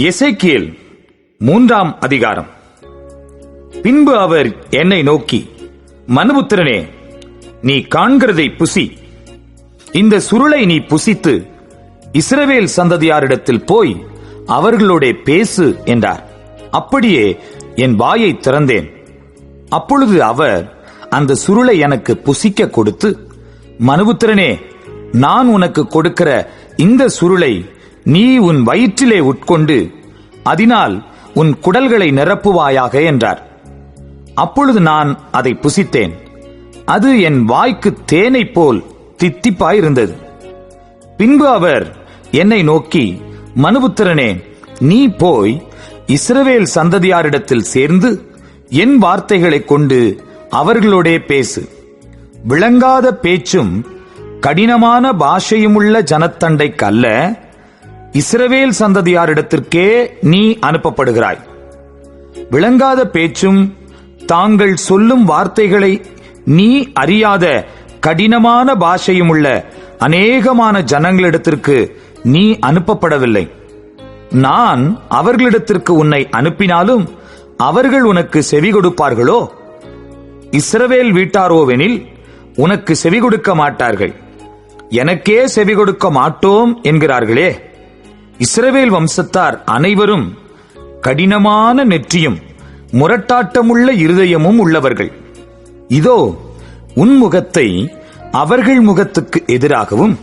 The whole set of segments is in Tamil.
எசைக்கியல் மூன்றாம் அதிகாரம். பின்பு அவர் என்னை நோக்கி மனுபுத்திரனே நீ காண்கிறதை புசி. இந்த சுருளை நீ புசித்து இஸ்ரவேல் சந்ததியாரிடத்தில் போய் அவர்களோட பேசு என்றார். அப்படியே என் வாயை திறந்தேன். அப்பொழுது அவர் அந்த சுருளை எனக்கு புசிக்க கொடுத்து மனுபுத்திரனே நான் உனக்கு கொடுக்கிற இந்த சுருளை நீ உன் வயிற்றிலே உட்கொண்டு அதனால் உன் குடல்களை நிரப்புவாயாக என்றார். அப்பொழுது நான் அதை புசித்தேன். அது என் வாய்க்கு தேனைப் போல் தித்திப்பாயிருந்தது. பின்பு அவர் என்னை நோக்கி மனுபுத்திரனே நீ போய் இஸ்ரவேல் சந்ததியாரிடத்தில் சேர்ந்து என் வார்த்தைகளைக் கொண்டு அவர்களோடே பேசு. விளங்காத பேச்சும் கடினமான பாஷையுமுள்ள ஜனத்தண்டைக்கு அல்ல இஸ்ரவேல் சந்ததியாரிடத்திற்கே நீ அனுப்பப்படுகிறாய். விளங்காத பேச்சும் தாங்கள் சொல்லும் வார்த்தைகளை நீ அறியாத கடினமான பாஷையும் உள்ள அநேகமான ஜனங்களிடத்திற்கு நீ அனுப்பப்படவில்லை. நான் அவர்களிடத்திற்கு உன்னை அனுப்பினாலும் அவர்கள் உனக்கு செவி கொடுப்பார்களோ? இஸ்ரவேல் வீட்டாரோவெனில் உனக்கு செவி கொடுக்க மாட்டார்கள். எனக்கே செவி கொடுக்க மாட்டோம் என்கிறார்களே. இஸ்ரவேல் வம்சத்தார் அனைவரும் கடினமான நெற்றியும் முரட்டாட்டமுள்ள இருதயமும் உள்ளவர்கள். இதோ உன் முகத்தை அவர்கள் முகத்துக்கு எதிராகவும்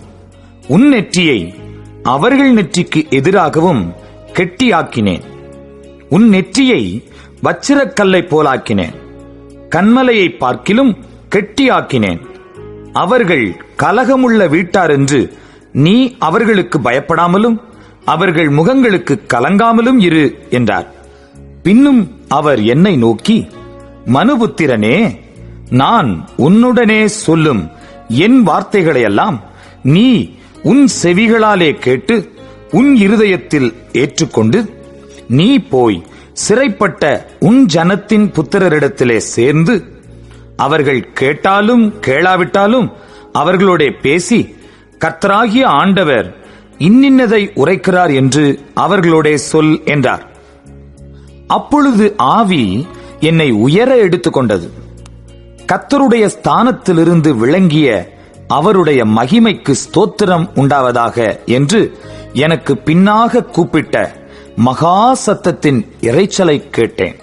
உன் நெற்றியை அவர்கள் நெற்றிக்கு எதிராகவும் கெட்டியாக்கினேன். உன் நெற்றியை வச்சிரக்கல்லை போலாக்கினேன். கண்மலையை பார்க்கிலும் கெட்டியாக்கினேன். அவர்கள் கலகமுள்ள வீட்டார் என்று நீ அவர்களுக்கு பயப்படாமலும் அவர்கள் முகங்களுக்கு கலங்காமலும் இரு என்றார். பின்னும் அவர் என்னை நோக்கி மனுபுத்திரனே நான் உன்னுடனே சொல்லும் என் வார்த்தைகளையெல்லாம் நீ உன் செவிகளாலே கேட்டு உன் இருதயத்தில் ஏற்றுக்கொண்டு நீ போய் சிறைப்பட்ட உன் ஜனத்தின் புத்திரரிடத்திலே சேர்ந்து அவர்கள் கேட்டாலும் கேளாவிட்டாலும் அவர்களோட பேசி கர்த்தராகிய ஆண்டவர் இன்னின்னதை உரைக்கிறார் என்று அவர்களோட சொல் என்றார். அப்பொழுது ஆவி என்னை உயர எடுத்துக்கொண்டது. கத்தருடைய ஸ்தானத்திலிருந்து விளங்கிய அவருடைய மகிமைக்கு ஸ்தோத்திரம் உண்டாவதாக என்று எனக்கு பின்னாக கூப்பிட்ட மகா சத்தத்தின் இரைச்சலை கேட்டேன்.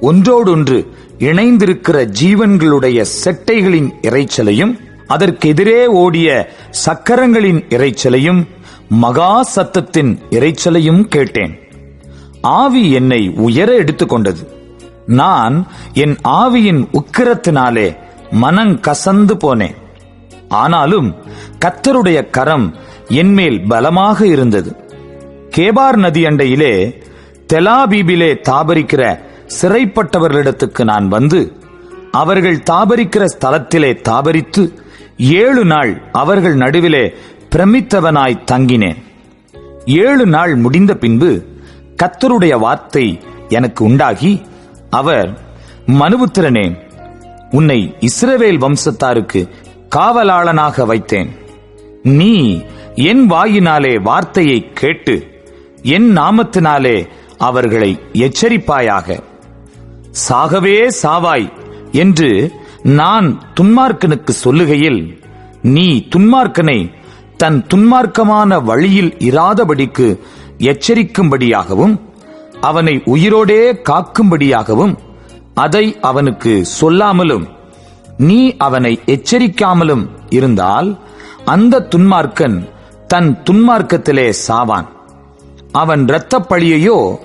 ஒன்றோடொன்று இணைந்திருக்கிற ஜீவன்களுடைய செட்டைகளின் இரைச்சலையும் அதற்கெதிரே ஓடிய சக்கரங்களின் இரைச்சலையும் மகா சத்தத்தின் இரைச்சலையும் கேட்டேன். ஆவி என்னை உயர எடுத்துக்கொண்டது. நான் என் ஆவியின் உக்கிரத்தினாலே மனங் கசந்து போனேன். ஆனாலும் கத்தருடைய கரம் என்மேல் பலமாக இருந்தது. கேபார் நதி அண்டையிலே தெலாபீபிலே தாபரிக்கிற சிறைப்பட்டவர்களிடத்துக்கு நான் வந்து அவர்கள் தாபரிக்கிற ஸ்தலத்திலே தாபரித்து ஏழு நாள் அவர்கள் நடுவிலே பிரமித்தவனாய் தங்கினேன். ஏழு நாள் முடிந்த பின்பு கத்தருடைய வார்த்தை எனக்கு உண்டாகி அவர் மனுபுத்திரனே உன்னை இஸ்ரவேல் வம்சத்தாருக்கு காவலாளனாக வைத்தேன். நீ என் வாயினாலே வார்த்தையை கேட்டு என் நாமத்தினாலே அவர்களை எச்சரிப்பாயாக. சாகவே சாவாய் என்று நான் துன்மார்க்கனுக்கு சொல்லுகையில் நீ துன்மார்க்கனை தன் துன்மார்க்கமான வழியில் இராதபடிக்கு எச்சரிக்கும்படியாகவும் அவனை உயிரோடே காக்கும்படியாகவும் அதை அவனுக்கு சொல்லாமலும் நீ அவனை எச்சரிக்காமலும் இருந்தால் அந்த துன்மார்க்கன் தன் துன்மார்க்கத்திலே சாவான். அவன் இரத்தப்பழியையோ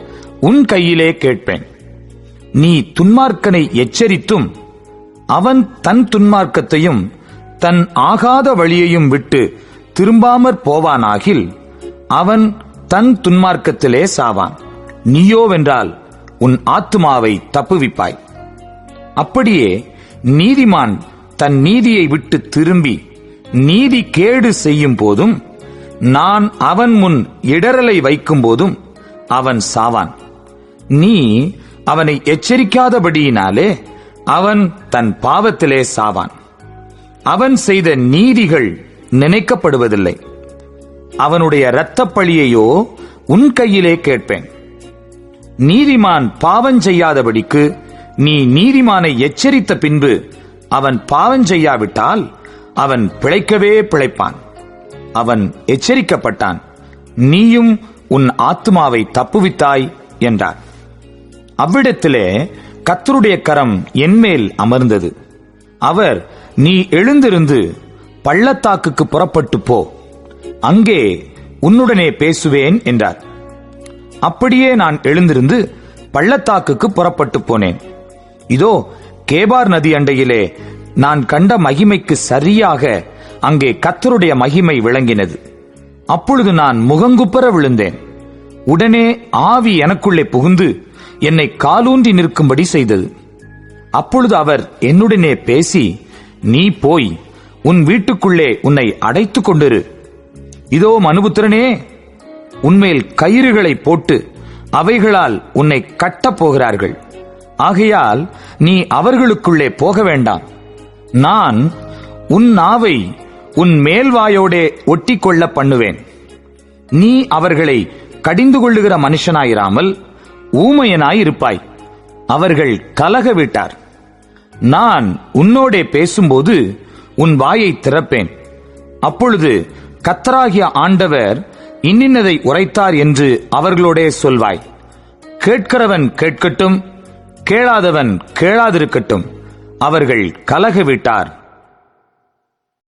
உன் கையிலே கேட்பேன். நீ துன்மார்க்கனை எச்சரித்தும் அவன் தன் துன்மார்க்கத்தையும் தன் ஆகாத வழியையும் விட்டு திரும்பாமற் போவானாகில் அவன் தன் துன்மார்க்கத்திலே சாவான். நீயோவென்றால் உன் ஆத்துமாவை தப்புவிப்பாய். அப்படியே நீதிமான் தன் நீதியை விட்டு திரும்பி நீதி கேடு செய்யும் போதும் நான் அவன் முன் இடரலை வைக்கும் போதும் அவன் சாவான். நீ அவனை எச்சரிக்காதபடியினாலே அவன் தன் பாவத்திலே சாவான். அவன் செய்த நீதிகள் நினைக்கப்படுவதில்லை. அவனுடைய இரத்தப்பழியையோ உன் கையிலே கேட்பேன். நீதிமான் பாவம் செய்யாதபடிக்கு நீ நீதிமானை எச்சரித்த பின்பு அவன் பாவம் செய்யாவிட்டால் அவன் பிழைக்கவே பிழைப்பான். அவன் எச்சரிக்கப்பட்டான். நீயும் உன் ஆத்துமாவை தப்புவித்தாய் என்றார். அவ்விடத்திலே கத்தருடைய கரம் என்மேல் அமர்ந்தது. அவர் நீ எழுந்திருந்து பள்ளத்தாக்குக்கு புறப்பட்டு போ. அங்கே உன்னுடனே பேசுவேன் என்றார். அப்படியே நான் எழுந்திருந்து பள்ளத்தாக்குக்கு புறப்பட்டு போனேன். இதோ கேபார் நதி அண்டையிலே நான் கண்ட மகிமைக்கு சரியாக அங்கே கத்தருடைய மகிமை விளங்கினது. அப்பொழுது நான் முகங்குப்புற விழுந்தேன். உடனே ஆவி எனக்குள்ளே புகுந்து என்னை காலூன்றி நிற்கும்படி செய்தது. அப்பொழுது அவர் என்னுடனே பேசி நீ போய் உன் வீட்டுக்குள்ளே உன்னை அடைத்துக் கொண்டிரு. இதோ மனுபுத்திரனே உன்மேல் கயிறுகளை போட்டு அவைகளால் உன்னை கட்டப் போகிறார்கள். ஆகையால் நீ அவர்களுக்குள்ளே போக வேண்டாம். நான் உன் நாவை உன் மேல்வாயோடே ஒட்டிக்கொள்ள பண்ணுவேன். நீ அவர்களை கடிந்து கொள்ளுகிற மனுஷனாயிராமல் ஊமையனாயிருப்பாய். அவர்கள் கலக விட்டார் நான் உன்னோடே பேசும்போது உன் வாயை திறப்பேன். அப்பொழுது கத்தராகிய ஆண்டவர் இன்னின்னதை உரைத்தார் என்று அவர்களோடே சொல்வாய். கேட்கிறவன் கேட்கட்டும் கேளாதவன் கேளாதிருக்கட்டும். அவர்கள் கலக விட்டார்